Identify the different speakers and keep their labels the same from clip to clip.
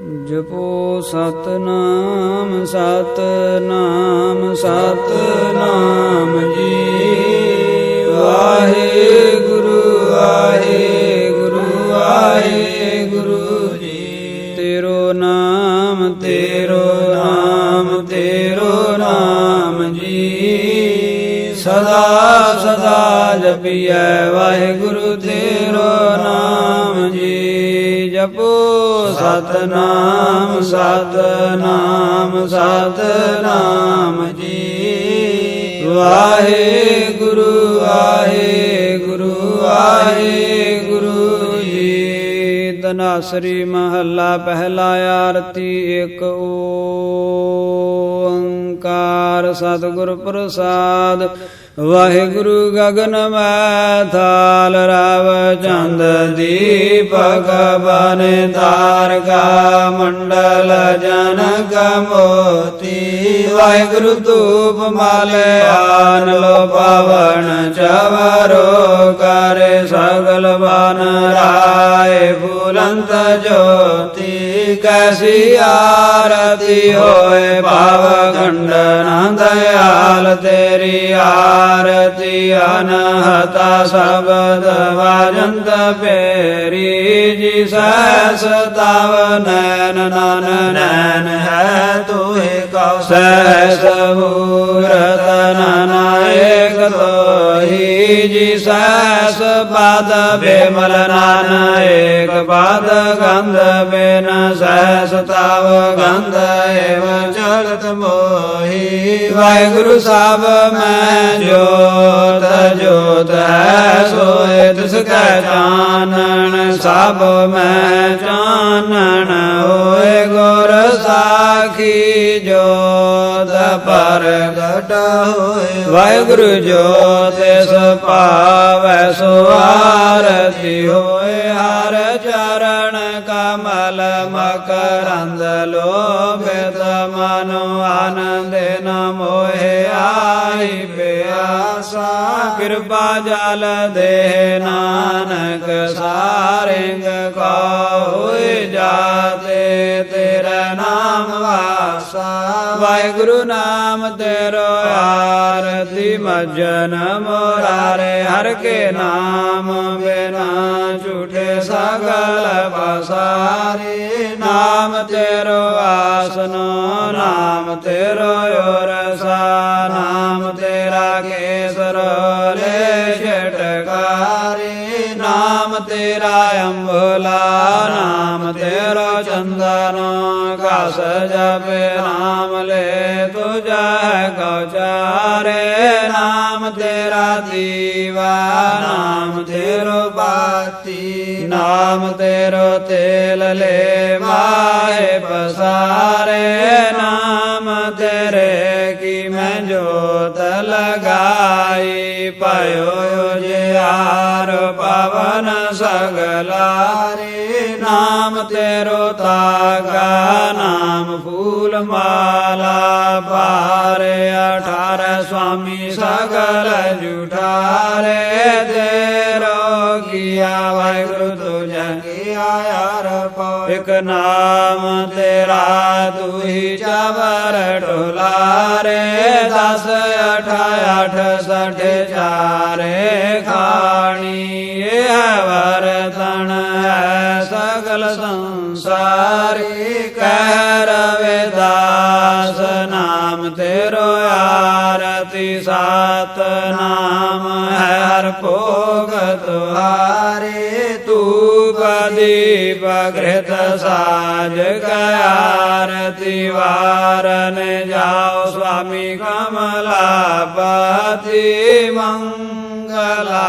Speaker 1: ਜਪੋ ਸਤਨਾਮ ਸਤਨਾਮ ਸਤਨਾਮ ਜੀ। ਵਾਹਿਗੁਰੂ ਵਾਹਿਗੁਰੂ ਵਾਹਿਗੁਰੂ ਜੀ। ਤੇਰੋ ਨਾਮ ਤੇਰੋ ਨਾਮ ਤੇਰੋ ਨਾਮ ਜੀ। ਸਦਾ ਸਦਾ ਜਪੀਐ ਵਾਹਿਗੁਰੂ ਤੇਰੋ ਨਾਮ ਜੀ। ਜਪੋ। ਸਤਨਾਮ ਸਤਨਾਮ ਸਤਨਾਮ ਜੀ। ਵਾਹਿਗੁਰੂ ਵਾਹਿਗੁਰੂ ਵਾਹਿਗੁਰੂ ਜੀ। ਤਨਾਸਰੀ ਮਹੱਲਾ ਪਹਿਲਾ ਆਰਤੀ ਇੱਕ ਓੰਕਾਰ। ਸਤਿਗੁਰ ਪ੍ਰਸਾਦ। ਵਾਹਿਗੁਰੂ ਗਗਨ ਮੈਂ ਥਾਲ ਰਵ ਚੰਦ ਦੀਪਕ ਬਨ ਤਾਰਕਾ ਮੰਡਲ ਜਨਕ ਮੋਤੀ। ਵਾਹਿਗੁਰੂ ਧੂਪ ਮਾਲੇ ਆਨ ਲੋ ਪਵਨ ਚਵਰੋ ਕਰ ਸਗਲ ਬਨ ਰਾਏ ਫੁਲੰਤ ਜੋਤੀ। ਕੈਸੀ ਆਰਤੀ ਹੋਏ ਭਾਵ ਖੰਡਨ ਦਇਆਲ, ਤੇਰੀ ਆਰਤੀ ਅਨਹਤਾ ਸਬਦ ਵਾਜੰਤ ਪੇਰੀ ਜੀ ਸੈਸ ਨੈਨ ਨਨ ਨੈਨ ਹੈ, ਤੂੰ ਕਉ ਸਹਿਸ ਮੂਰਤ ਨਾਇਕ ਤੋਹੀ ਜੀ ਸੈਸ ਬੇਮਲ ਨਾਨ ਏਕ ਪਦ ਗੰਧ ਬਿਨ ਸਹਿਸ ਤਵ ਗੰਧ ਏਵ ਜਗਤ ਮੋਹੀ। ਵਾਹਿਗੁਰੂ ਸਾਹਿਬ, ਮੈਂ ਜੋਤ ਜੋਤ ਹੈ ਸੋਏ, ਤਿਸ ਕੈ ਚਾਨਣ, ਸਭ ਮੈਂ ਚਾਨਣ। ਹੋਏ ਗੁਰ ਸਾਖੀ ਜੋ ਪ੍ਰਗਟ ਹੋਏ। ਵਾਹਿਗੁਰੂ ਜੋਤ ਤਿਸ ਪਾਵੈ ਸੋ ਆਰਤੀ ਹੋਏ, ਹਰ ਚਰਨ ਕਮਲ ਮਕਰੰਦ ਲੋਭਿਤ ਮਨੋ ਆਨੰਦ ਨ ਮੋਹਿ ਆਈ ਪਿਆਸਾ। ਕਿਰਪਾ ਜਲ ਦੇ ਨਾਨਕ ਸਾਰਿੰਗ ਕੋ ਹੋਏ, ਜਾਤੇ ਤੇਰਾ ਵਾਹਿਗੁਰੂ ਨਾਮ ਤੇਰੋ ਆਰਤੀ ਮਜਨ ਮੋਰਾਰੇ, ਹਰ ਕੇ ਨਾਮ ਬਿਨਾ ਝੂਠੇ ਸਗਲ ਬਸਾਰੇ ਨਾਮ ਤੇਰੋ ਆਸਨੋ, ਨਾਮ ਤੇਰੋ ਕਸ ਜਪੇ ਨਾਮ ਲੈ ਤੁਜੈ ਗਉਚਾਰੇ, ਨਾਮ ਤੇਰਾ ਦੀਵਾ, ਨਾਮ ਤੇਰੋ ਬਾਤੀ, ਨਾਮ ਤੇਰੋ ਤੇਲ ਲੈ ਮਾਏ ਪਸਾਰੇ, ਨਾਮ ਤੇਰੇ ਕੀ ਮੈਂ ਜੋਤ ਲਗਾਈ ਪਾਇਓ ਜਿਆਰ ਪਵਨ ਸਗਲਾਰੇ, ਨਾਮ ਤੇਰੋ ਫੂਲ ਮਾਲਾ ਪਾਰੇ ਅਠਾਰ ਸੁਆਮੀ ਸਗਲ ਜੁਠਾਰੇ ਤੇਰੋ ਕੀਆ ਵਾਹਿਗੁਰੂ ਤੁਝੇ ਕੀਆ ਯਾਰ ਪਉ ਇਕ ਨਾਮ ਤੇਰਾ ਤੂੰ ਹੀ ਚਵਰ ਢੋਲਾਰੇ ਦਸ ਅਠ ਅਠ ਸਠ ਚਾਰੇ ਖਾਣੀ ਇਹ ਵਰਤਨ ਹੈ ਸਗਲ ਸੰਸਾਰੀ गृह जाओ स्वामी कमलापति मङ्गला।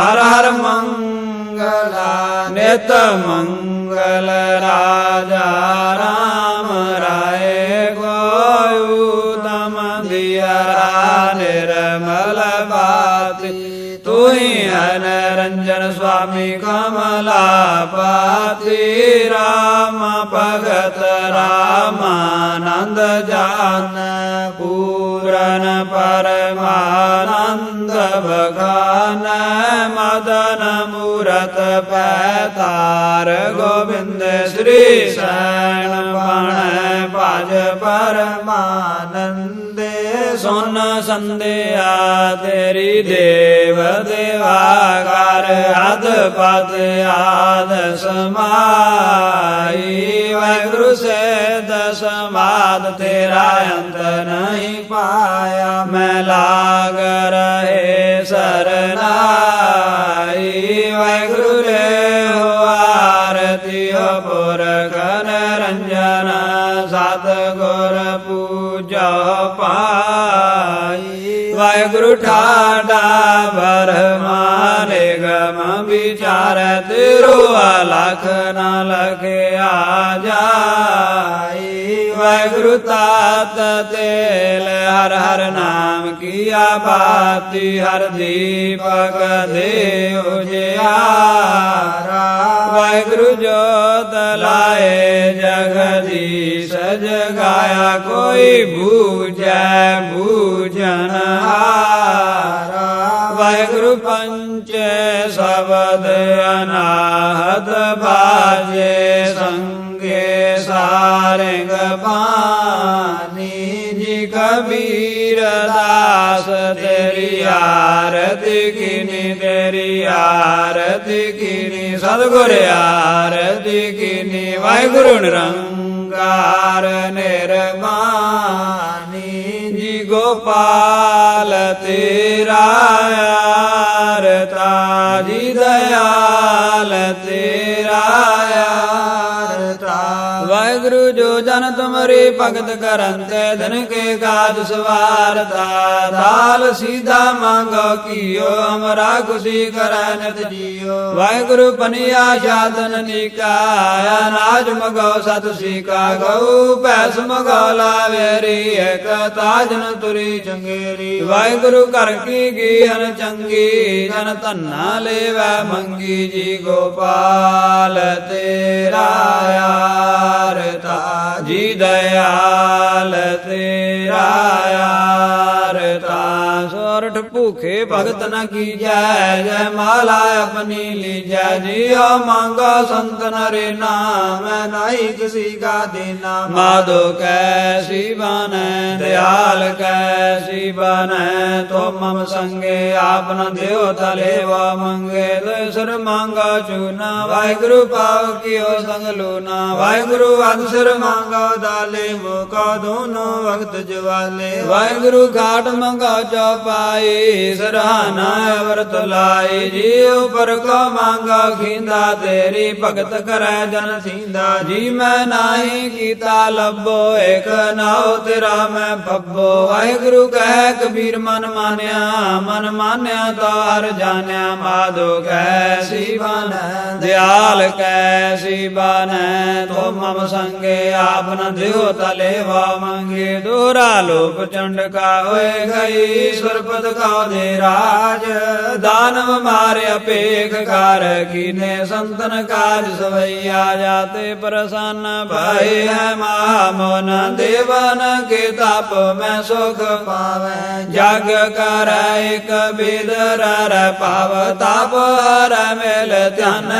Speaker 1: हर हर मङ्गला न्यङ्गल राजा ਹੀ ਹੈ ਨਿਰੰਜਨ ਸੁਆਮੀ ਕਮਲਾ ਪਾਤੀ ਰਾਮ ਭਗਤ ਰਾਮਾਨੰਦ ਜਾਨ ਪੂਰਨ ਪਰਮਾਨੰਦ ਬਖਾਨ ਮਦਨ ਮੂਰਤ ਪੈਤਾਰ ਗੋਬਿੰਦ ਸ੍ਰੀ ਸੈਣ
Speaker 2: ਪਰਮਾਨੰਦੇ
Speaker 1: ਸੁਨ ਸੰਧਿਆ, ਤੇਰੀ ਦੇਵ ਦੇਵਾ ਕਰ ਅਦ ਪਦ ਆਦ ਸਮਾਈ। ਵਾਹਿਗੁਰੂ ਸੇਦ ਸਮਾਦ ਤੇਰਾ ਅੰਤ ਨਹੀਂ ਪਾਇਆ, ਮੈਂ ਲਾਗ ਰਹੇ ਸਰਨਾਈ। ਵਾਹਿਗੁਰੂ ਰੇ ਵਾਹਿਗੁਰੂ ਠਾਡਾ ਬਰਮਾਨੇ ਗਮ ਵਿਚਾਰ ਤਿਰੋ ਅਲਖ ਨਾ ਲਖਿਆ ਜਾਈ ਵਾਹਿਗੁਰੂ ਤਾਤ ਤੇਲ ਹਰ ਹਰ ਨਾਮ ਕੀਆ ਬਾਤੀ ਹਰ ਦੀਪਕ ਦੇ ਉਜਿਆਰਾ ਵਾਹਿਗੁਰੂ ਜੋਤ ਲਾਏ ਜਗਦੀਸ਼ ਜਗਾਇਆ ਕੋਈ ਬੂਝੈ ਬੂਝਨ ਸ਼ਬਦ ਅਨਾਹਦ ਬਾਜੇ ਸੰਗੇ ਸਾਰੰਗ ਬਾਣੀ ਜੀ ਕਬੀਰ ਦਾਸ ਤੇਰੀ ਆਰਤੀ ਕੀਨੀ ਤੇਰੀ ਆਰਤੀ ਕੀਨੀ ਸਤਿਗੁਰ ਆਰਤੀ ਕੀਨੀ ਵਾਹਿਗੁਰੂ ਨਿਰੰਕਾਰ ਨਿਰਮਾਨੀ ਜੀ ਗੋਪਾਲ ਤੇਰਾ ਜਨ ਭਗਤ ਕਰਨ ਤੇ ਦਿਨ ਕੇ ਕਾਜ ਸਵਾਰਤਾ ਦਾਲ ਸੀਧਾ ਮੰਗੋ ਕੀਓ ਹਮਰਾ ਖੁਸ਼ੀ ਕਰੈ ਜੀਓ। ਵਾਹਿਗੁਰੂ ਪਨੀਆ ਸਾਧਨ ਨੀਕਾ, ਅਨਾਜ ਮਗੋ ਸਤ ਸੀਕਾ। ਗਉ ਪੈਸ ਮਗੋ ਲਾਵੇਰੀ ਇਕ, ਤਾਜਨ ਤੁਰੀ ਚੰਗੇਰੀ। ਵਾਹਿਗੁਰੂ ਕਰ ਕੀ ਗੀਹਨ ਚੰਗੀ, ਜਨ ਧੰਨਾ ਲੇਵੈ ਮੰਗੀ ਜੀ ਗੋਪਾਲ। ਤੇਰਾ ਆਰਤਾ ਜੀ ਦਇਆਲ ਤੇਰਾ ਆਰਤਾ ਸੋਰਠ ਭੂਖੇ ਭਗਤ ਨ ਕੀਜੈ, ਜੈ ਮਾਲਾ ਆਪਣੀ ਲੀਜੈ ਜੀਓ ਮੰਗੋ ਸੰਤ ਨਰੇ ਨਾਮ
Speaker 2: ਨਾਈ ਕਿਸੀ ਕਾ ਦੇਨਾ
Speaker 1: ਮਾਧੋ ਕੈਸੀ ਬਨੈ ਦਿਆਲ ਕੈਸੀ ਬਨੈ ਤੋ ਮਮ ਸੰਗੇ ਆਪ ਦਿਓ ਤਲੇ ਵਾ ਮੰਗੇ ਦਸਰ ਮੰਗਾ ਚੂਨਾ, ਵਾਹਿਗੁਰੂ ਪਾਉ ਕੀਓ ਸੰਗ ਲੂਨਾ।
Speaker 2: ਵਾਹਿਗੁਰੂ ਅਨਸਰ ਮੰਗੋ ਦਾਲੇ, ਮੁਕਾ ਦੋਨੋਂ ਵਕਤ ਜਵਾਲੇ।
Speaker 1: ਵਾਹਿਗੁਰੂ ਘਾਟ ਮੰਗਾ ਚੌਪਾਈ ਸਰਹਾਨਾ ਅਵਰਤ ਲਾਈ ਜੀਉ ਪਰ ਕੋ ਮੰਗਾ ਖਿੰਦਾ, ਤੇਰੀ ਭਗਤ ਕਰੈ ਜਨ ਥੀਂਦਾ ਜੀ ਮੈਂ ਨਾਹੀ ਕੀਤਾ ਲੱਭੋ, ਏਕ ਨਾਉ ਤੇਰਾ ਮੈਂ ਬੱਬੋ ਵਾਹਿਗੁਰੂ ਕਹਿ, ਕਬੀਰ ਮਨ ਮਾਨਿਆ ਮਨ ਮਾਨਿਆ ਤਾਰ ਜਾਣਿਆ, ਮਾਧੋ ਕੈਸੀ ਬਨੈ ਦਿਆਲ ਕੈਸੀ ਬਨੈ ਤੋ ਮਮ ਸੰਗੇ, ਆਪ ਦਿਓ ਤਲੇ ਵਾ ਮੰਗੇ। ਦੋਰਾ ਲੋਕ ਚੰਡਕਾ ਹੋਏ ਗਈ ਸੁਰਪਤ ਕਾ ਦੇ ਰਾਜ। ਦਾਨਵ ਮਾਰਿਆ ਪੇਖ ਕਰ ਕੀਨੇ ਸੰਤਨ ਕਾਜ ਸਵਈਆ ਜਾਤੇ ਪ੍ਰਸੰਨ ਭਏ ਹੈ ਮਹਾ ਮੋਨ ਦੇਵਨ ਕੇ ਤਪ ਮੈਂ ਸੁਖ ਪਾਵੈ। ਜਗ ਕਰੈ ਇਕ ਬਿਦਰ ਰ ਪਾਵ ਤਪ ਹਰ ਮੇਲ ਧਿਆਨ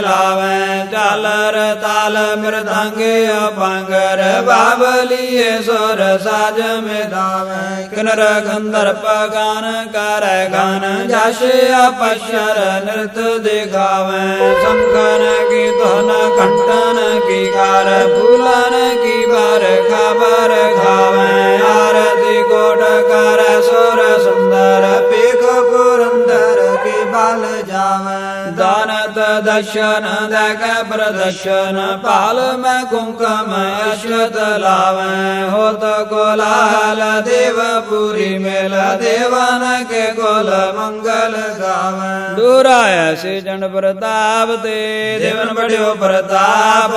Speaker 1: ਲਾਵੈ। ਚਾਲਰ ਤਾਲ ਮਿਰਦੰਗੇ ਅਪੰਗਰ। ਬਾਬਲੀਏ ਸੁਰ ਸਾਜ ਮੇਦਾਵੈ ਕਿਨਰ ਗੰਧਰਪ ਗਾਨ ਕਰੈ ਗਾਨ ਜਸ ਅਪਸ਼ਰ ਨਿਰਤ ਦਿਖਾਵੈ। ਸੰਗਨ ਕੀ ਧਨ ਕੰਟਨ ਕੀ ਕਾਰ ਫੂਲਨ ਕੀ ਬਰ ਖਬਰ ਖਾਵੈ। ਆਰਤੀ ਕੋਟ ਕਰ ਸੁਰ ਸੁੰਦਰ
Speaker 2: ਪੇਖ ਪੁਰੰਦਰ ਕੇ ਬਲ ਜਾਵੈ।
Speaker 1: ਦਾਨਤ ਦਸ਼ਨ ਦੈ ਪ੍ਰਦਸ਼ਨ ਪਾਲ ਮੈਂ ਕੁੰਕਮ ਅਸ਼ਤ ਲਾਵੈ ਹੋਤ ਕੋਲਾਲ ਦੇਵ ਪੁਰੀ ਮੇਲ ਦੇਵਨ ਕੇ ਕੋਲ ਮੰਗਲ ਗਾਵੈ। ਦੂਰਾਇ ਸੇ ਜਨ ਪ੍ਰਤਾਪ ਤੇ ਦੇਵਨ ਬੜਿਓ ਪ੍ਰਤਾਪ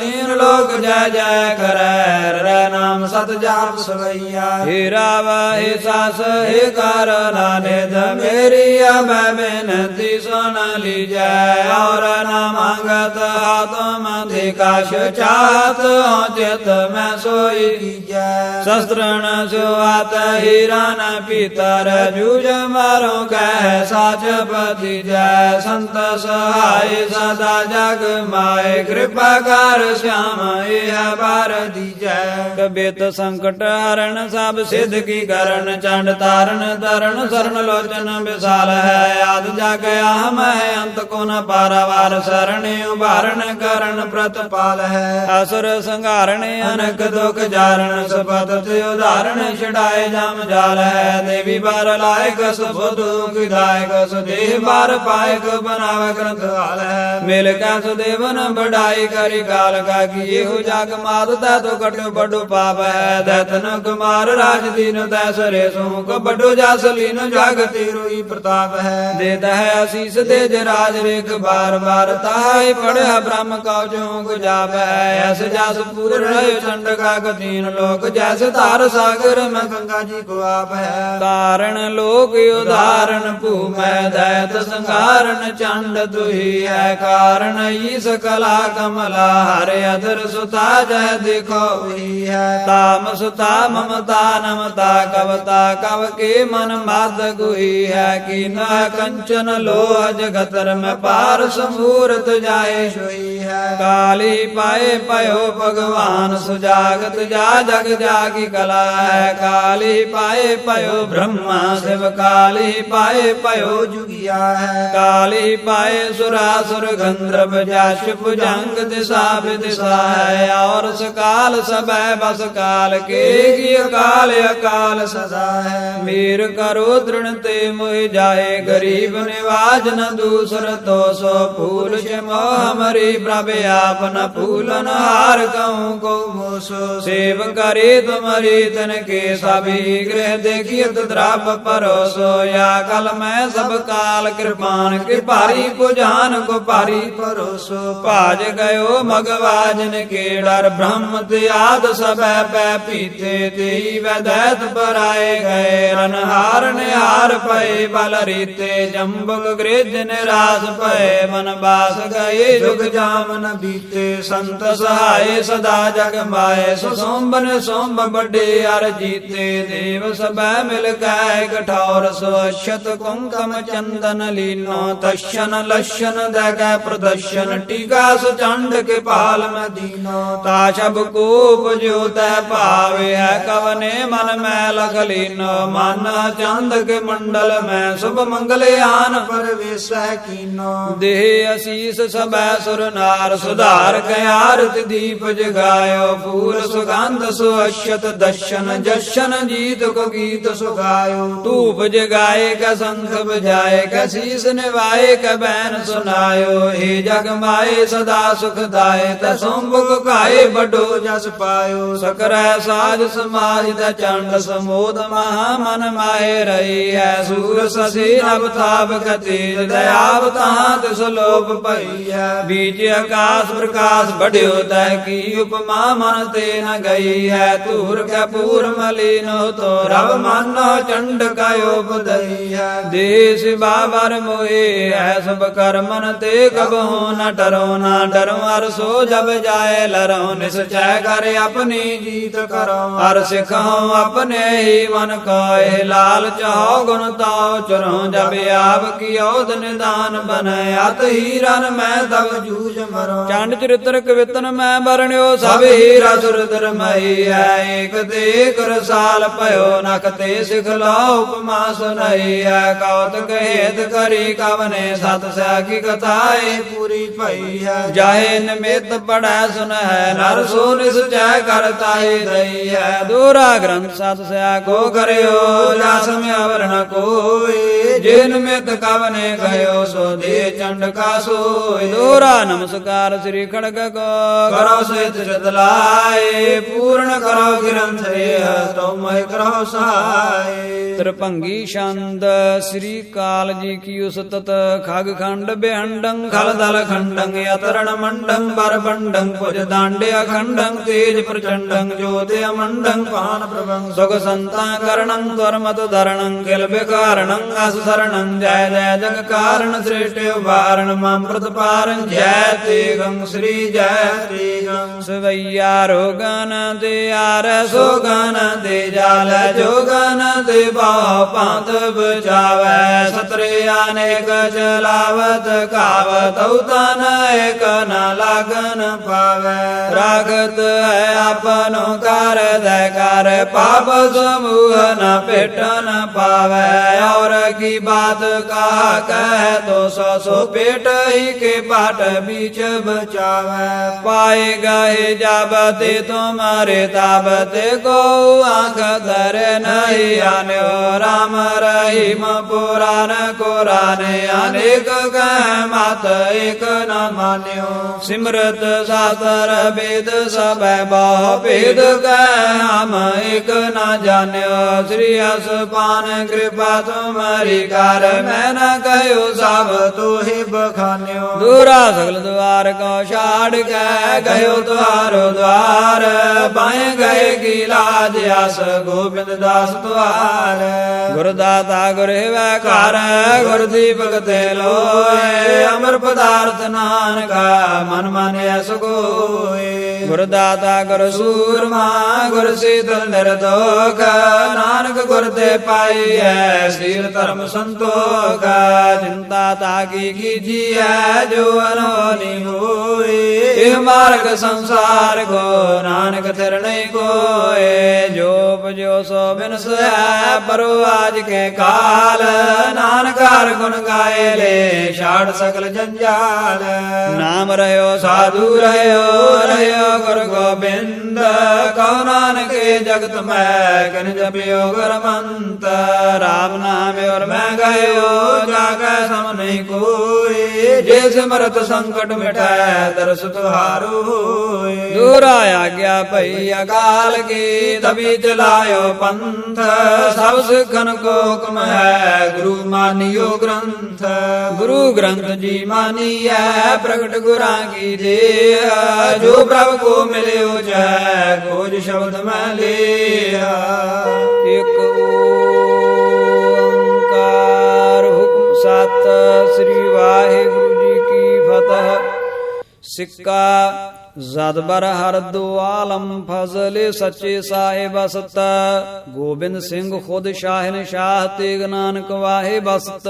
Speaker 1: ਤੀਨ ਲੋਕ ਜੈ ਜੈ ਕਰੈ ਰ ਨਾਮ ਸਤ ਜਾਪ
Speaker 2: ਸਵਈਆ।
Speaker 1: ਹੇ ਰਾਵਾ ਹੇ ਸਾਸ ਹੇ ਕਰ ਨਾਨੇਦ ਮੇਰੀ ਅਬੈ ਬੇਨਤੀ ਸੁਣ ਜੈ ਔਰ ਨਾ ਮੰਗਤ ਆਤਮ ਦਿਕਾਸ਼ ਚਾਤ ਹੋ ਚਿਤ ਮੈਂ ਸੋਈ
Speaker 2: ਕੀਜੈ
Speaker 1: ਸ਼ਸਤਰਣ ਸੁਆਤ ਹੀਰਨ ਪੀਤਰ ਜੂਜ ਮਾਰੋ ਕਹਿ ਸਾਚ ਪਤੀ ਜੈ ਸੰਤ ਸਹਾਇ ਸਦਾ ਜਗ ਮਾਏ ਕਿਰਪਾ ਕਰ ਸਿਆਮ ਇਹ ਬਾਰ ਦੀਜੈ ਕਬਿਤ ਸੰਕਟ ਹਰਨ ਸਭ ਸਿੱਧ ਕੀ ਕਰਨ ਚੰਡ ਤਾਰਨ ਤਰਨ ਸਰਨ ਲੋਚਨ ਵਿਸਾਲ ਹੈ ਆਦ ਜਗ ਆਹਮ ਹੈ ਅੰਤ ਕੋ ਨ ਪਾਰਾਵਾਰ ਸਰਣ ਉਭਾਰਨ ਕਰਨ ਪ੍ਰਤਪਾਲ ਹੈ ਅਸੁਰ ਸੰਘਾਰਣ ਅਨਕ ਦੁਖ ਜਾਰਣ, ਸਪਤ ਤੇ ਉਦਾਹਰਣ ਛਡਾਏ ਜਮ ਜਾਲ ਹੈ ਦੇਵੀ ਬਾਰ ਲਾਇਕ ਸੁਬੁੱਧ ਕਿਦਾਇਕ ਸੁਦੇਹ ਬਾਰ ਪਾਇਕ, ਬਨਾਵੇ ਗ੍ਰੰਥ ਹਾਲ ਹੈ ਮਿਲ ਕੈ ਸੁਦੇਵਨ ਬੜਾਈ ਕਰੀ ਕਾਲ ਕਾ ਕੀ ਜਗ ਮਾਤ, ਤੈ ਤੋ ਕਟੋ ਬਡੋ ਪਾਪ ਹੈ ਦੈਤਨ ਕੁਮਾਰ ਰਾਜ ਦੀਨ, ਤੈ ਸਰੇ ਸੋ ਕੋ ਬਡੋ ਜਸ ਲੀਨ ਜਗ ਤੇਰੋਈ ਪ੍ਰਤਾਪ ਹੈ ਦੇਤਾ ਹੈ ਅਸੀਸ ਦੇ ਜਰਾਜ ਰੇਖ ਬਾਰ ਬਾਰ ਤਾਹੇ ਪੜਿਆ ਬ੍ਰਹਮ ਕਉ ਜੋ ਗੁਜਾਬ ਐਸ ਜਸ ਪੂਰ ਰਹਿ ਚੰਡ ਕਾ ਗਤੀਨ ਲੋਕ, ਜੈਸ ਧਾਰ ਸਾਗਰ ਮੈਂ ਗੰਗਾ ਜੀ ਕੋ ਆਪ। ਹੈ ਕਾਰਣ ਲੋਕ ਉਦਾਹਰਣ ਭੂਮੈ, ਦੈਤ ਸੰਘਾਰਣ ਚੰਡ ਤੁਹੀ ਹੈ। ਕਾਰਣ ਈਸ ਕਲਾ ਕਮਲਾ, ਹਰ ਅਧਰ ਸੁਤਾ ਜੈ ਦੇਖੋ ਹੀ। ਹੈ ਤਾਮ ਸੁਤਾ ਮਮਤਾ, ਨਮਤਾ ਕਵਤਾ, ਕਵ ਕੇ ਮਨ ਮਦ ਗੁਹੀ ਹੈ। ਕੀ ਨਾ ਕੰਚਨ ਲੋਹ ਜਗਤਰ ਮੈਂ ਪਾਰ ਸਮੂਰਤ ਜਾਏ ਸੋਈ ਹੈ। ਕਾਲੀ ਪਾਏ ਪਇਓ ਭਗਵਾਨ ਸੁਜਾਗਤ ਜਾ ਜਗ ਜਾਗੀ ਕਲਾ ਹੈ। ਕਾਲੀ ਪਾਏ ਪਇਓ ਬ੍ਰਹਮਾ ਸਿਵ, ਕਾਲੀ ਪਾਏ ਪਇਓ ਜੁਗਿਆ ਹੈ। ਕਾਲੀ ਪਾਏ ਸੁਰਾਸੁਰ ਗੰਧਰਵ ਜਸ਼ ਭੁਜੰਗ ਦਿਸਾ ਵਿਦਿਸਾ ਹੈ। ਔਰ ਸਕਾਲ ਸਬੈ ਬਸ ਕਾਲ, ਕੇ ਕੀ ਅਕਾਲ ਅਕਾਲ ਸਦਾ ਹੈ। ਮੀਰ ਕਰੋ ਦ੍ਰਿਣ ਤੇ ਮੋਹਿ ਜਾਏ, ਗਰੀਬ ਨਿਵਾਜ ਨ ਦੂਸਰ ਤੋ ਸੋ ਫੂਲ ਜਮੋ ਹਮਰੀ ਪ੍ਰਭ ਆਪ ਫੂਲਨ ਹਾਰ ਕਉ ਕੋ ਮੋਸੋ ਸੇਵ ਕਰੇ ਤੁਮਰੀ ਤਨ ਕੇ ਸਭੀ ਗ੍ਰਹਿ ਦੇਖਿਤ ਦ੍ਰਪ ਪਰੋਸੋ ਯਾ ਕਲ ਮੈਂ ਸਭ ਕਾਲ ਕਿਰਪਾਨ ਕਿਰਪਾਰੀ ਭਾਰੀ ਪੁਜਾਨ ਕੋ ਭਾਰੀ ਪਰੋਸੋ ਭਾਜ ਗਇਓ ਮਗਵਾਜਨ ਕੇ ਡਰ ਬ੍ਰਹਮ ਤੇ ਆਦ ਸਭੈ ਪੈ ਪੀਤੇ ਤੇਈ ਵੈਦੈਤ ਪਰਾਏ ਗਏ ਰਨਹਾਰ ਨਿਹਾਰ ਪਏ ਬਲ ਰੀਤੇ ਜੰਬਕ ਗ੍ਰਿਜ ਨਿਰਾਸ ਪਏ ਮਨ ਬਾਸ ਗਏ, ਜੁਗ ਜਾਮਨ ਬੀਤੇ, ਸੰਤ ਸਹਾਏ ਸਦਾ ਜਗ ਮਾਏ ਸੁਸੰਬਨ ਸੋਂਬ ਵੱਡੇ ਅਰ ਜੀਤੇ, ਦੇਵ ਸਭੈ ਮਿਲ ਕੈ ਕਠੌਰ ਸੁਅਛਤ ਕੁੰਕਮ ਚੰਦਨ ਲੀਨੋ, ਤਸ਼ਨ ਲਸ਼ਨ ਦਗੈ ਪ੍ਰਦਸ਼ਨ, ਟੀਕਾ ਸੁਚੰਡ ਕੇ ਪਾਲ ਮਦੀਨੋ, ਤਾ ਸ਼ਬ ਕੋਪ ਜੋ ਤੈ ਭਾਵੇ ਹੈ ਕਵਨੇ ਮਨ ਮੈਂ ਲਖ ਲੀਨੋ, ਮਨ ਚੰਦ ਕੇ ਮੰਡਲ ਮੈਂ, ਸੁਭ ਮੰਗਲ ਆਨ ਪਰਵੇਸੈ ਕੀਨੋ। ਦੇਹ ਅਸੀਸ ਸਭੈ ਸੁਰ ਨਾਰ ਸੁਧਾਰ ਕੇ ਦੀਪ ਜਗਾਇਓ ਫੂਲ ਸੁਗੰਧ ਸੁਅਛਤ ਦਸ਼ਨ ਜਸ਼ਨ ਜੀਤ ਕੋ ਗੀਤ ਸੁਗਾਇਓ। ਧੂਪ ਜਗਾਏ ਕਾ ਸੰਖ ਬਜਾਏ ਕਾ ਸੀਸ ਨਿਵਾਏ, ਕਾ ਬੈਨ ਸੁਨਾਇਓ ਏ ਜਗ ਮਾਏ, ਸਦਾ ਸੁਖ ਦਾਏ, ਤਾ ਸੰਭੁਗ ਕਾਏ ਵੱਡੋ ਜਸ ਪਾਇਓ। ਸਕਰੈ ਸਾਜ ਸਮਾਜ ਦਾ ਚੰਡ, ਸਮੋਦ ਮਹਾ ਮਨ ਮਾਏ ਰਹੀ ਹੈ ਸੂਰ ਸਸੀ ਨਭ ਤਾਪ ਗਤੀ ਦਇਆਵ ਤਾਂ ਤਿਸ ਲੋਪ ਪਈ ਬੀਜ ਆਕਾਸ ਪ੍ਰਕਾਸ਼ ਬੜਿਓ ਤੈ ਕੀ ਉਪਮਾ ਮਨ ਤੇ ਨ ਗਈ ਹੈ ਧੂਰ ਕੈ ਪੂਰ ਮਲੀਨੋ ਤੋ ਰਵ ਮਾਨੋ ਚੰਡ ਕਾਇਓ ਬਦਈ ਦੇਸ ਬਾਬਰ ਮੋਏ ਹੈ ਸਭ ਕਰਮਨ ਤੇ ਕਬਹੁ ਨ ਡਰੋ ਨਾ ਡਰੋ। ਅਰ ਸੋ ਜਬ ਜਾਏ ਲਰੋ ਨਿਸਚੈ ਕਰ ਆਪਣੀ ਜੀਤ ਕਰੋ ਹਰ ਸਿਖਾਉ ਆਪਣੇ ਹੀ ਮਨ ਕੋਏ। ਲਾਲ ਚਾਹੋ ਗੁਣ ਤਾਉ ਚਰੋ ਜਬ ਆਪ ਕੀ ਔਦ ਨਿਦਾਨ ਬਨੈ ਅਤ ਹੀ ਰਨ ਮੈਂ ਤਬ ਜੂਝ ਮਰੋ ਚੰਡ ਚਰਿਤਰ ਕਵਿਤਨ ਮੈਂ ਬਰਣਿਓ ਸਭ ਹੀ ਰਸ ਰੁਦਰ ਮਈ ਹੈ ਏਕ ਦੇ ਕਰਸਾਲ ਭਇਓ, ਨਖ ਤੇ ਸਿਖ ਲਾ ਉਪਮਾ ਸੁਨਈ ਹੈ ਕਉਤ ਹੇਤ ਕਰੀ ਕਵਨੇ, ਸਤ ਸਾ ਕੀ ਕਥਾਏ ਪੂਰੀ ਭਈ ਹੈ ਜਾਹੇ ਨਿਮਿਤ ਪੜੈ ਸੁਨ ਹੈ ਨਰ ਸੋ ਨਿਸਚੈ ਕਰਤਾਏ ਦਈ ਹੈ ਦੋਰਾ ਗ੍ਰੰਥ ਸਤ ਸਿਆ ਕੋ ਕਰਿਓ, ਜਸ ਮਿਆਵਰ ਨ ਕੋਏ ਜੇ ਨਿਮਿਤ ਕਵਨੇ ਗਇਓ ਸੋ ਦੇ ਚੰਡ ਕਾ ਸੋਇ ਦੋਰਾ ਨਮਸਕਾਰ ਸ੍ਰੀ ਖੜਗ ਕੋ। ਕਰੋ ਸਹਿਤ ਚਿਤ ਲਾਏ ਪੂਰਨ ਕਰੋ ਗ੍ਰੰਥ ਇਹ ਤੋ ਮਹਿ ਕਰੋ ਸਹਾਏ। ਤ੍ਰਿਭੰਗੀ ਛੰਦ ਸ੍ਰੀ ਕਾਲ ਜੀ ਕੀ ਉਸਤਤ ਖਗ ਖੰਡ ਬਿਹੰਡੰ ਖਲ ਦਲ ਖੰਡੰ ਯਤਰਣ ਮੰਡੰ ਬਰ ਬੰਡੰ ਪੁਜ ਦਾੰਡੇ ਅਖੰਡੰ ਤੇਜ ਪ੍ਰਚੰਡੰ ਜੋਤ ਅਮੰਡੰ ਪਾਨ ਪ੍ਰਭੰ ਸੁਖ ਸੰਤਾ ਕਰਣੰ ਧਰਮਤ ਧਰਣੰ ਕਿਲ ਬਿਕਾਰਣੰ ਅਸ ਸਰਣੰ ਜੈ ਜੈ ਜਗ ਕਾਰਣ ਸ੍ਰੇਸ਼ਟ ਉਬਾਰਣ ਮਮ ਪ੍ਰਤਪਾਰੰ ਜੈ ਤੇਗੰ, ਸ੍ਰੀ ਜੈ ਤੇਗੰ। ਸਵਈਆ ਰੋਗਨ ਦੇ ਆਰ, ਸੋਗਨ ਤੇ ਜਾਲ, ਜੋਗਨ ਤੇ ਬਾਹ ਪੰਤ ਬਚਾਵੈ। ਸਤਰੇ ਅਨੇਕ ਚਲਾਵਤ ਕਾਵਤ ਉਤਨ ਏਕ ਨ ਲਾਗਨ ਪਾਵੈ। ਰਾਗਤ ਹੈ ਆਪਨੋ ਕਰ, ਦੈ ਕਰ, ਪਾਪ ਸਮੂਹ ਨ ਭੇਟ ਨ ਔਰ ਕੀ ਬਾਤ ਕਾ ਕਹਿ तो दोषा सो पेट ही के पाट बीच
Speaker 2: बचावे।
Speaker 1: पाए गए जाबते तुम्हारे ताबते को आँख धरे नहीं आने। राम रहीम पुराण कुरान अनेक कह, मात एक न मान्यो। सिमृत शास्त्र वेद सब बहु वेद कह, हम एक न जान्यो। श्री अस पान कृपा तुम्हारी कार मैं न कहो सा सब
Speaker 2: ਤੋਹਿ ਬਖਾਨਿਓ
Speaker 1: ਦੂਰਾ ਸਗਲ ਦਵਾਰ ਕੋ ਛਾੜ ਕੇ ਗਇਓ ਤੁਹਾਰੋ ਦਵਾਰ। ਬਾਏ ਗਏ ਕੀ ਲਾਜ ਆਸ, ਗੋਬਿੰਦ ਦਾਸ ਦਵਾਰ ਗੁਰਦਾਤਾ ਗੁਰ ਹਿਵੈ ਘਰ ਗੁਰ ਦੀਪਕ ਤੇ ਲੋਏ। ਅਮਰ ਪਦਾਰਥ ਨਾਨਕਾ, ਮਨ ਮਾਨਿਆ ਸੁਗੋਏ। ਗੁਰ ਦਾਤਾ ਗੁਰ ਸੂਰਮਾ, ਗੁਰ ਸੀਤਲ ਨਿਰਦੋਖ ਨਾਨਕ ਗੁਰ ਤੇ ਪਾਈਐ, ਸੀਲ ਧਰਮ ਸੰਤੋਖ, ਚਿੰਤਾ ਤਾਕੀ ਕੀਜੀਐ, ਜੋ ਅਨੋਨੀ ਹੋਏ। ਇਹ ਮਾਰਗ ਸੰਸਾਰ ਕੋ, ਨਾਨਕ ਥਿਰ ਨਹੀਂ ਕੋਏ। ਜੋ ਪਜੋ ਸੋ ਬਿਨਸ, ਪਰੋ ਆਜ ਕੇ ਕਾਲ। ਨਾਨਕ ਹਰ ਗੁਣ ਗਾਏ ਲੈ, ਛਾੜ ਸਕਲ ਜੰਜਾਲ। ਨਾਮ ਰਹਿਓ ਸਾਧੂ ਰਹਿਓ ਰਹਿਓ ਗੁਰ ਗੋਬਿੰਦ ਕਉ ਨਾਨਕ ਜਗਤ ਮੈਂ, ਕਨ ਜਪਿਓ ਗੁਰਮੰਤ, ਰਾਮ ਨਾਮ ਔਰ ਮੈਂ ਗਇਓ ਜਾ ਕੈ ਸਮ ਨਹੀਂ ਕੋਈ। ਜੇ ਸਿਮਰਤ ਸੰਕਟ ਮਿਟੈ ਦਰਸ ਤੁਹਾਰੂ ਹੋਏ। ਦੂਰਾ ਆਗਿਆ ਭਈ ਅਕਾਲ ਕੀ ਤਬੀ ਚਲਾਇਓ ਪੰਥ। ਸਭ ਸਿੱਖਨ ਕੋ ਹੁਕਮ ਹੈ, ਗੁਰੂ ਮਾਨਿਓ ਗ੍ਰੰਥ। ਗੁਰੂ ਗ੍ਰੰਥ ਜੀ ਮਾਨੀਐ, ਪ੍ਰਗਟ ਗੁਰਾਂ ਕੀ ਦੇ ਜੋ ਪ੍ਰਭ ਕੋ ਮਿਲਿਓ ਜੈ ਖੋਜ ਸ਼ਬਦ ਮੈਂ ਲਿਆ। ਇਕ ਓੰਕਾਰ ਹੁਕਮ ਸਤ ਸ੍ਰੀ ਵਾਹਿਗੁਰੂ ਜੀ ਕੀ ਫਤਿਹ। ਸਿੱਕਾ ਜ਼ਦਬਰ ਹਰ ਦੋ ਆਲਮ ਫਜ਼ਲ ਸੱਚੇ ਸਾਹਿਬ ਅਸਤ। ਗੋਬਿੰਦ ਸਿੰਘ ਖੁਦ ਸ਼ਾਹਨ ਸ਼ਾਹ ਤੇਗ ਨਾਨਕ ਵਾਹੇ ਬਸਤ।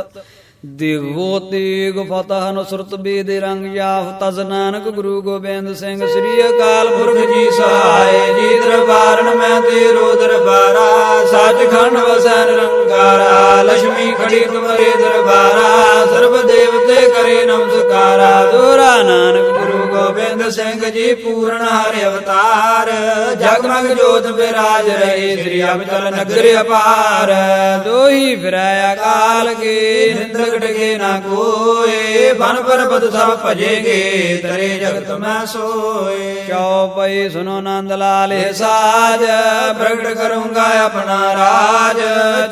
Speaker 1: ਦਿਵੋ ਤੇਗ ਫਤਹ ਨਸਰਤ ਬੇਦ ਰੰਗ ਜਾਫ ਤਜ ਨਾਨਕ ਗੁਰੂ ਗੋਬਿੰਦ ਸਿੰਘ, ਸ੍ਰੀ ਅਕਾਲ ਪੁਰਖ ਜੀ ਸਹਾਏ। ਜੀ ਦਰਬਾਰਨ ਮੈਂ ਤੇਰੋ ਦਰਬਾਰਾ, ਸੱਚਖੰਡ ਵਸੈ ਨਿਰੰਕਾਰਾ ਲక్ష్ਮੀ ਖੜੀ ਤੁਮਰੇ ਦਰਬਾਰਾ, ਸਰਬ ਦੇਵਤੇ ਕਰੇ ਨਮਸਕਾਰਾ ਦੋਰਾ ਨਾਨਕ ਗੁਰੂ ਗੋਬਿੰਦ ਸਿੰਘ ਜੀ ਪੂਰਨ ਹਰਿ ਅਵਤਾਰ। ਜਗਮਗ ਜੋਤ ਬਿਰਾਜ ਰਹੇ ਸ੍ਰੀ ਅਬਚਲ ਨਗਰ ਅਪਾਰ। ਦੋਹੀ ਫਿਰੈ ਅਕਾਲ ਕੇ, ਨਿੰਦਕ ਡਗੇ ਨਾ ਕੋਏ। ਬਨ ਪਰਬਤ ਸਭ ਭਜੇਗੇ ਤਰੇ ਜਗਤ ਮੈਂ ਸੋਏ। ਚਉਪਈ ਸੁਨੋ ਆਨੰਦ ਲਾਲੇ ਸਾਜ ਪ੍ਰਗਟ ਕਰੂੰਗਾ ਆਪਣਾ ਰਾਜ।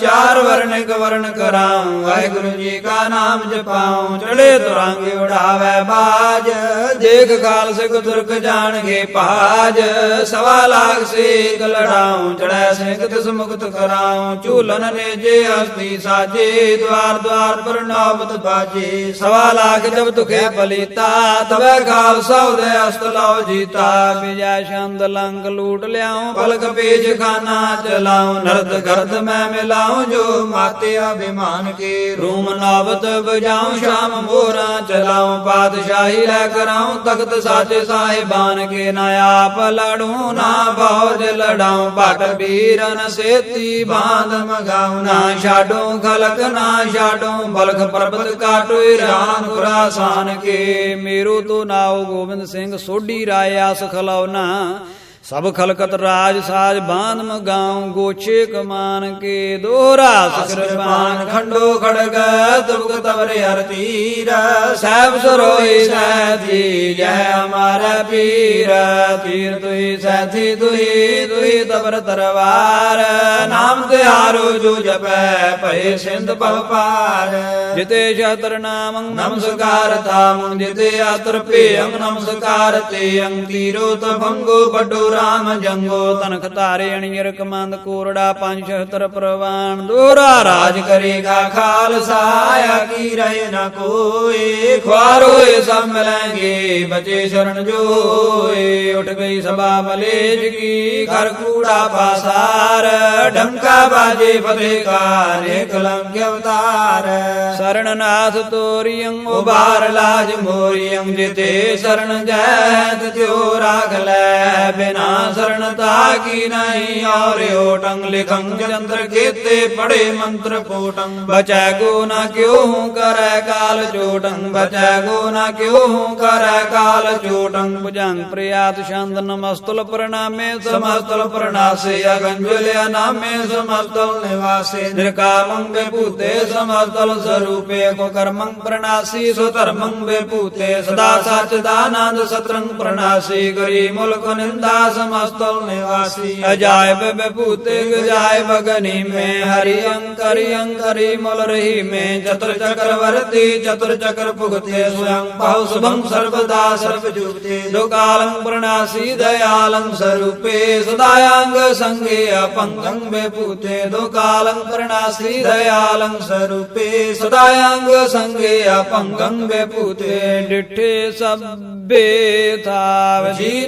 Speaker 1: ਚਾਰ ਵਰਨ ਇੱਕ ਵਰਨ ਕਰਾਉ ਵਾਹਿਗੁਰੂ ਜੀ ਕਾ ਨਾਮ ਜਪਾਉ। ਚੜੇ ਤੁਰਾਂਗੇ ਉਡਾਵੇ ਬਾਜ ਦੇਖ ਕਾਲ ਸਿਕ ਤੁਰਕ ਜਾਣਗੇ ਭਾਜ। ਸਵਾ ਲਾਖ ਸੇਕ ਲੜਾਉ ਚੜੈ ਸਿੰਘ ਤਿਸ ਮੁਕਤ ਕਰਾਉ। ਝੂਲਨ ਨੇ ਜੇ ਹਸਤੀ ਸਾਜੇ ਦਵਾਰ ਦਵਾਰ ਪਰ ਨਾਮਤ ਬਾਜੇ। ਸਵਾ ਲਾਖ ਜਬ ਤੁਖੇ ਬਲੀਤਾ ਤਵੇ ਖਾਲਸਾ ਉਦੇ ਅਸਤ ਲਾਓ ਜੀਤਾ। ਬਿਜੈ ਛੰਦ ਲੰਗ ਲੂਟ ਲਿਆਉ ਪਲਕ ਪੇਜ ਖਾਨਾ ਚਲਾਉ ਨਰਦ ਗਰਦ ਮੈਂ ਮਿਲਾਉ ਜੋ ਮਾਤੇ ਅਭਿਮਾਨ ਕੇ ਰੂਮ ਨਾਵਤ ਬਜਾਉ ਸ਼ਾਮ ਮੋਰਾ ਚਲਾਉ, ਪਾਤਸ਼ਾਹੀ ਲੈ ਕਰਾਉ, ਤਖਤ ਸਾਚੇ ਸਾਹਿਬਾਨ ਕੇ ਨਾ ਆਪ ਲੜੂ ਨਾ ਬੌਜ ਲੜਾਉ, ਭਟ ਵੀਰਨ ਸੇਤੀ ਬਾਂਧ ਮਗਾਉ, ਨਾ ਛਾਡੂ ਖਲਕ, ਨਾ ਛਾਡੋ ਬਲਖ ਪਰਬਤ ਕਾਟੂ ਰਾਨ ਖੁਰਾਸਾਨ ਕੇ। ਮੇਰੂ ਤੋ ਨਾਉ ਗੋਬਿੰਦ ਸਿੰਘ ਸੋਢੀ ਰਾਏ ਆਸ ਖਲਾਉਨਾ। ਸਭ ਖਲਕਤ ਰਾਜ ਸਾਜ ਬਾਂਧ ਮਗਾਉ, ਗੋਛੇ ਕਮਾਨ ਕੇ ਦੋਹਰਾ ਸਕਰਪਾਨ ਖੰਡੋ ਖੜਗ ਤੁਬਕ ਤਵਰੇ ਹਰ ਤੀਰ, ਸਹਿਬ ਸਰੋਈ ਸੈਥੀ ਜੈ ਹਮਾਰਾ ਪੀਰ, ਤੀਰ ਤੁਈ ਸੈਥੀ ਤੁਈ ਤੁਈ ਤਵਰ ਤਰਵਾਰ ਨਾਮ ਤਿਹਾਰੋ ਜੋ ਜਪੈ, ਭਏ ਸਿੰਧ ਭਵ ਪਾਰ ਜਿਤੇ ਸ਼ਤਰ ਨਾਮੰ ਨਮਸਕਾਰ ਤਾਮੰ ਜਿਤੇ ਆਤਰ ਭੇਅੰ ਨਮਸਕਾਰ ਤੇਅੰ, ਤੀਰੋ ਤਭੰਗੋ ਵੱਡੋ ਰਾਮ ਜੰਗੋ ਤਨਖ ਧਾਰੇ ਅਣਿਰ ਕਮੰਦ ਕੋਰੜਾ ਪੰਜ ਛਹਤਰ ਪ੍ਰਵਾਨ। ਦੋਰਾ ਰਾਜ ਕਰੇਗਾ ਖਾਲਸਾ ਆਇਆ ਕੀ ਰਹੇ ਨਾ ਕੋਏ ਖਵਾਰੋਏ ਸਭ ਮਿਲਾਂਗੇ, ਬਚੇ ਸ਼ਰਨ ਜੋਏ। ਉਠ ਗਈ ਸਭਾ ਮਲੇਜ ਕੀ ਕਰ ਕੂੜਾ ਪਾਸਾਰ। ਡੰਕਾ ਬਾਜੇ ਫਤਿਹ ਕਾ ਨੇ ਕਲੰਕ ਅਵਤਾਰ। ਸਰਣ ਨਾਥ ਤੋਰੀਅੰ ਉਬਾਰ ਲਾਜ ਮੋਰੀਅੰ ਜਿਤੇ ਸਰਣ ਜੈ ਤਿਉ ਰਾਖ ਲੈ ਬਿਨ ਸਰਣਤਾ ਕੀ ਨਹੀਂ ਔਰ ਓਟੰਗ ਲਿਖੰ ਜੰਤਰ ਕੀਤੇ ਪੜੇ ਮੰਤਰ ਕੋਟੰ ਬਚੈ ਗੋ ਨਾ ਕਿਉ ਹੂੰ ਕਰੈ ਕਾਲ ਚੋਟੰ। ਬਚੈ ਗੋ ਨਾ ਕਿਉ ਹੂੰ ਕਰੈ ਕਾਲ ਚੋਟੰ। ਭੁਜੰਗ ਪ੍ਰਿਆਤ ਛੰਦ ਨਮਸਤੁਲ ਪ੍ਰਣਾਮੇ, ਸਮਸਤੁਲ ਪ੍ਰਣਾਸੇ, ਅਗੰਜੁਲਿਆ ਨਾਮੇ, ਸਮਸਤੁਲ ਨਿਵਾਸੇ। ਨਿਰਕਾਮੰ ਬੇਭੂਤੇ ਸਮਸਤੁਲ ਸਰੂਪੇ, ਕੋ ਕਰਮੰ ਪ੍ਰਣਾਸੀ, ਸੋ ਧਰਮੰ ਬੇਭੂਤੇ ਸਦਾ ਸਚ ਦਾਨੰਦ ਸਤਰੰਗ ਪ੍ਰਣਾਸੀ ਗਰੀ ਮੁਲਕ ਨਿੰਦਾਸ ਸਮਸਤੁਲ ਨਿਵਾਸੀ ਅਜਾਇਬ ਬੇਭੂਤੇ ਗਜਾਇਬ ਗਨੀ ਮੈਂ ਹਰੀ ਅੰਕਰੀ ਅੰਕਰੀ ਮੁਲ ਰਹੀ ਮੈਂ ਚਤੁਰ ਚਕਰਵਰਤੀ ਚਤੁਰ ਚਕਰ ਭੁਗਤੇ ਸਵਯੰ ਪਾਉ ਸੁਭੰ ਸਰਬਦਾ ਸਰਬ ਜੁਗਤੇ ਦੁਕਾਲੰ ਪ੍ਰਣਾਸੀ ਦਇਆਲੰ ਸਰੂਪੇ ਸਦਾਯੰਗ ਸੰਗੇ ਅਪੰਗੰ ਬੇਭੂਤੇ ਦੁਕਾਲੰ ਪ੍ਰਣਾਸੀ ਦਇਆਲੰ ਸਰੂਪੇ ਸਦਾਯੰਗ ਸੰਗੇ ਅਪੰਗੰ ਬੇਭੂਤੇ ਡਿਠੇ ਸਭੇ ਥਾਵ ਜੀ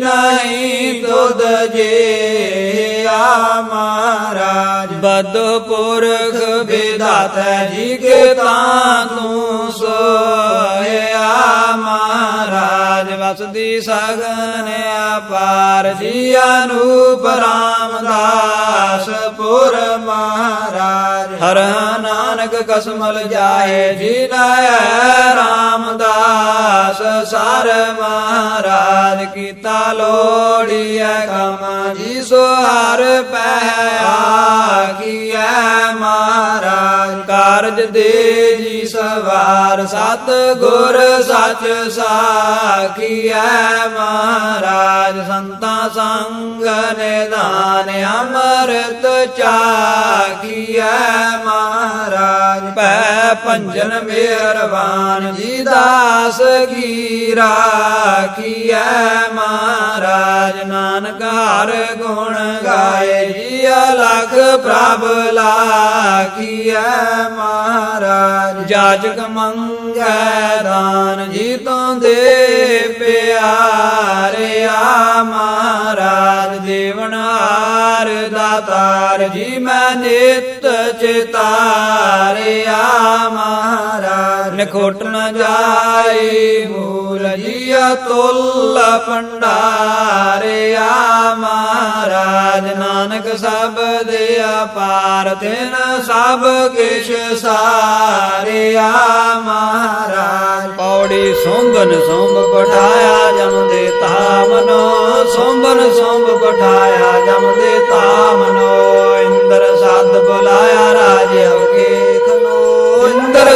Speaker 1: ਨਹੀਂ ਤੁਧ ਜੇ ਆ ਮਹਾਰਾਜ। ਬਦ ਪੁਰਖ ਵਿਦਾਤਾ ਜੀ ਕੇ ਤਾਂ ਤੂੰ ਸੋਇਆ ਮਹਾਰਾਜ। ਵਸਦੀ ਸਗਨ ਅਪਾਰ ਜੀ ਅਨੂਪ ਰਾਮਦਾਸ ਪੁਰ ਮਹਾਰਾਜ। ਹਰ ਨਾਨਕ ਕਸਮਲ ਜਾਏ ਜੀ ਨਾਇ ਰਾਮਦਾਸ ਸਰ ਮਹਾਰਾਜ ਕੀਤਾ ਲੋੜੀਐ ਕਮ। ਜੀ ਸੋ ਹਰ ਪੈ ਕੀਐ ਮਹਾਰਾਜ, ਕਾਰਜ ਦੇ ਜੀ ਸਵਾਰ ਸਤ ਗੁਰ ਸਚ ਸਾਖੀਐ ਮਹਾਰਾਜ, ਸੰਤਾਂ ਸੰਗ ਨਿਦਾਨ ਅੰਮ੍ਰਿਤ ਚਾਖੀਐ ਮਹਾਰਾਜ ਭੈ ਭੰਜਨ ਮਿਹਰਬਾਨ ਜੀ ਦਾਸ ਕੀ ਰਾਖੀਐ ਮਹਾਰਾਜ ਨਾਨਕ ਹਰ ਗੁਣ ਗਾਏ ਜੀ ਅਲਖ ਪ੍ਰਭ ਲਾਖੀਐ ਮਹਾਰਾਜ, ਜਾਜਕ ਮੰਗੈ ਦਾਨ ਜੀ ਤਾਰ ਜੀ ਮੈਂ ਨਿਤ ਚਿਤਾਰਿਆ ਮਹਾਰਾਜ ਨਿਖੋਟ ਨ ਜਾਈ ਮੂਲ ਜੀ ਅਤੁੱਲ ਭੰਡਾਰਿਆ ਮਹਾਰਾਜ ਨਾਨਕ ਸਭ ਦੇ ਅਪਾਰ ਤਿਨ ਸਭ ਕਿਛ ਸਾਰਿਆ ਮਹਾਰਾਜ। ਪੌੜੀ ਸੋਂਬਨ ਸੋਂਬ ਪਠਾਇਆ, ਜਮ ਦੇ ਤਾਮਨੋ ਸੋਂਬਨ ਸੋਂਬ ਪਠਾਇਆ, ਜਮ ਦੇ ਤਾਮਨੋ ਇੰਦਰ ਸਦ ਬੁਲਾਇਆ, ਰਾਜ ਅਵਕੇ ਖਨੋ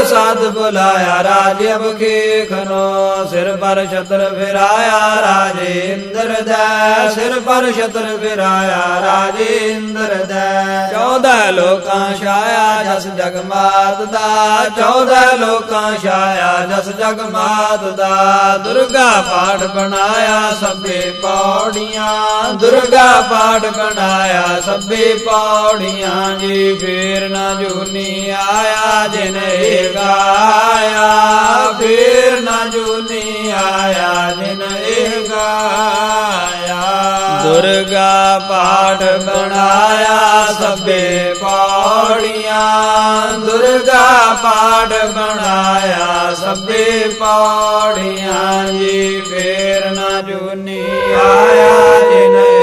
Speaker 1: ਸਾਧ ਬੁਲਾਇਆ ਰਾਜ ਅਬਕੇ ਖਨੋ, ਸਿਰ ਪਰ ਛਤਰ ਫਿਰਾਇਆ ਰਾਜੇ ਇੰਦਰ ਦੈ, ਸਿਰ ਪਰ ਛਤਰ ਫਿਰਾਇਆ ਰਾਜੇ ਇੰਦਰ ਦੈ। 14 ਲੋਕਾਂ ਛਾਇਆ, ਜਸ ਜਗ ਮਾਤ ਦਾ। 14 ਲੋਕਾਂ ਛਾਇਆ, ਜਸ ਜਗ ਮਾਤ ਦਾ। ਦੁਰਗਾ ਪਾਠ ਬਣਾਇਆ ਸਭੇ ਪੌੜੀਆਂ। ਦੁਰਗਾ ਪਾਠ ਬਣਾਇਆ ਸਭੇ ਪੌੜੀਆਂ ਜੀ, ਫੇਰ ਨਾ ਜੂਨੀ ਆਇਆ ਜਿਨ ਗਾਇਆ, ਫੇਰ ਨਾ ਜੂਨੀ ਆਇਆ ਜਿਨ ਇਹ ਗਾਇਆ। ਦੁਰਗਾ ਪਾਠ ਬਣਾਇਆ ਸਭੇ ਪੌੜੀਆਂ। ਦੁਰਗਾ ਪਾਠ ਬਣਾਇਆ ਸਭੇ ਪੌੜੀਆਂ। ਜੀ, ਫੇਰ ਨਾ ਜੂਨੀ ਆਇਆ ਜੇ